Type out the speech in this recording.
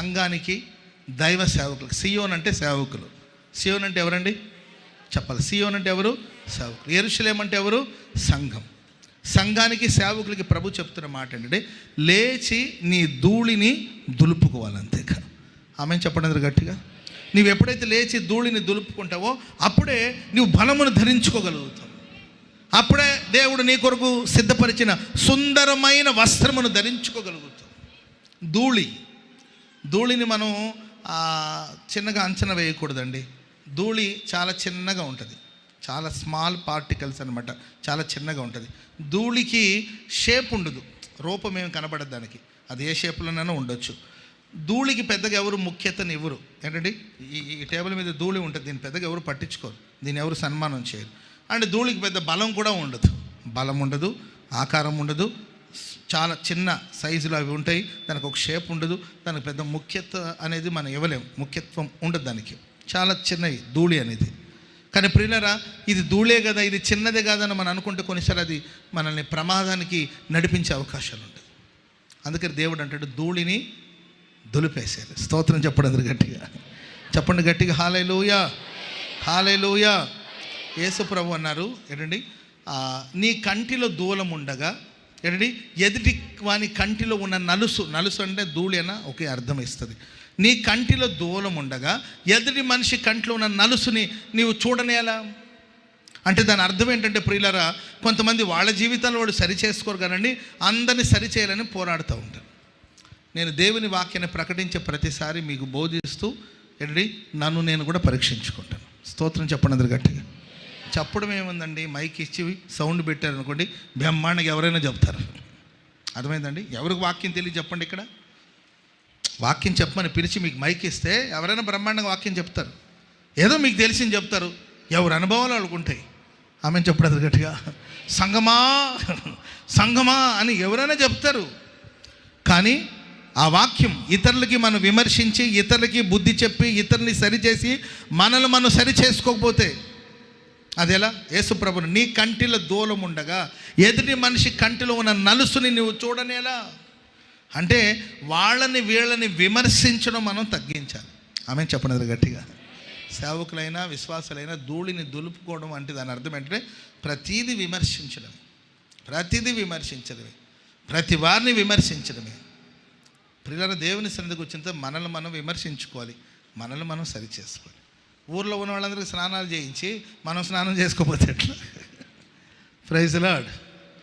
సంఘానికి దైవ సేవకులు. సియోన్ అంటే సేవకులు. సియోన్ అంటే ఎవరండి? చెప్పాలి. సియోన్ అంటే ఎవరు? సేవకులు. ఎరుషలేం అంటే ఎవరు? సంఘం. సంఘానికి సేవకులకి ప్రభు చెప్తున్న మాట ఏంటంటే లేచి నీ ధూళిని దులుపుకోవాలంతేగా ఆమె చెప్పండి గట్టిగా? నీవు ఎప్పుడైతే లేచి ధూళిని దులుపుకుంటావో అప్పుడే నువ్వు బలమును ధరించుకోగలుగుతావు. అప్పుడే దేవుడు నీ కొరకు సిద్ధపరిచిన సుందరమైన వస్త్రమును ధరించుకోగలుగుతావు. ధూళి. ధూళిని మనం చిన్నగా అంచనా వేయకూడదండి. ధూళి చాలా చిన్నగా ఉంటుంది. చాలా స్మాల్ పార్టికల్స్ అనమాట చాలా చిన్నగా ఉంటుంది. ధూళికి షేప్ ఉండదు. రూపం ఏమి కనబడదు దానికి. అది ఏ షేప్లోనైనా ఉండొచ్చు. ధూళికి పెద్దగా ఎవరు ముఖ్యతను ఇవ్వరు. ఏంటండి? ఈ ఈ టేబుల్ మీద ధూళి ఉంటుంది దీన్ని పెద్దగా ఎవరు పట్టించుకోరు. దీన్ని ఎవరు సన్మానం చేయరు. అండ్ ధూళికి పెద్ద బలం కూడా ఉండదు. బలం ఉండదు ఆకారం ఉండదు చాలా చిన్న సైజులో అవి ఉంటాయి. దానికి ఒక షేప్ ఉండదు. దానికి పెద్ద ముఖ్యత అనేది మనం ఇవ్వలేం. ముఖ్యత్వం ఉండదు దానికి. చాలా చిన్నవి ధూళి అనేది. కానీ ప్రియులరా ఇది ధూళే కదా ఇది చిన్నదే కాదని మనం అనుకుంటే కొన్నిసార్లు అది మనల్ని ప్రమాదానికి నడిపించే అవకాశాలు ఉంటాయి. అందుకని దేవుడు అంటాడు ధూళిని దులిపేసేయాలి. స్తోత్రం చెప్పండి అందరు గట్టిగా. చెప్పండి గట్టిగా హాలే లూయా యేసు ప్రభు అన్నారు ఏంటండి నీ కంటిలో దూలం ఉండగా ఏంటండి? ఎదుటి వాని కంటిలో ఉన్న నలుసు నలుసు అంటే ధూళి ఒకే అర్థం ఇస్తుంది. నీ కంటిలో దూలం ఉండగా ఎదుటి మనిషి కంటిలో ఉన్న నలుసుని నీవు చూడనేలా అంటే దాని అర్థం ఏంటంటే ప్రియులరా కొంతమంది వాళ్ళ జీవితాలు వాడు సరి చేసుకోరు కానండి అందరినీ సరి చేయాలని పోరాడుతూ ఉంటారు. నేను దేవుని వాక్యాన్ని ప్రకటించే ప్రతిసారి మీకు బోధిస్తూ ఏంటండి? నన్ను నేను కూడా పరీక్షించుకుంటాను. స్తోత్రం చెప్పండి అందరు గట్టిగా. చెప్పడం ఏముందండి? మైక్ ఇచ్చి సౌండ్ పెట్టారనుకోండి బ్రహ్మాండంగా ఎవరైనా చెప్తారు. అర్థమైందండి? ఎవరికి వాక్యం తెలియ చెప్పండి ఇక్కడ. వాక్యం చెప్పమని పిలిచి మీకు మైక్ ఇస్తే ఎవరైనా బ్రహ్మాండంగా వాక్యం చెప్తారు. ఏదో మీకు తెలిసింది చెప్తారు. ఎవరు అనుభవాలు వాళ్ళకుంటాయి ఆమె చెప్పడం గట్టిగా. సంగమా సంగమా అని ఎవరైనా చెప్తారు. కానీ ఆ వాక్యం ఇతరులకి మనం విమర్శించి ఇతరులకి బుద్ధి చెప్పి ఇతరుని సరిచేసి మనల్ని మనం సరి చేసుకోకపోతే అదెలా? యేసుప్రభుని నీ కంటిలో దూలం ఉండగా ఎదుటి మనిషి కంటిలో ఉన్న నలుసుని నువ్వు చూడనేలా? అంటే వాళ్ళని వీళ్ళని విమర్శించడం మనం తగ్గించాలి. ఆమె చెప్పనది గట్టిగా. సేవకులైనా విశ్వాసులైనా ధూళిని దులుపుకోవడం అంటే దాని అర్థం ఏంటంటే ప్రతీది విమర్శించడమే. ప్రతిదీ విమర్శించడమే. ప్రతి వారిని విమర్శించడమే. ప్రియుల దేవుని సన్నిధికి వచ్చిన మనల్ని మనం విమర్శించుకోవాలి. మనల్ని మనం సరిచేసుకోవాలి. ఊర్లో ఉన్న వాళ్ళందరికీ స్నానాలు చేయించి మనం స్నానం చేసుకోకపోతే ఎట్లా? Praise lord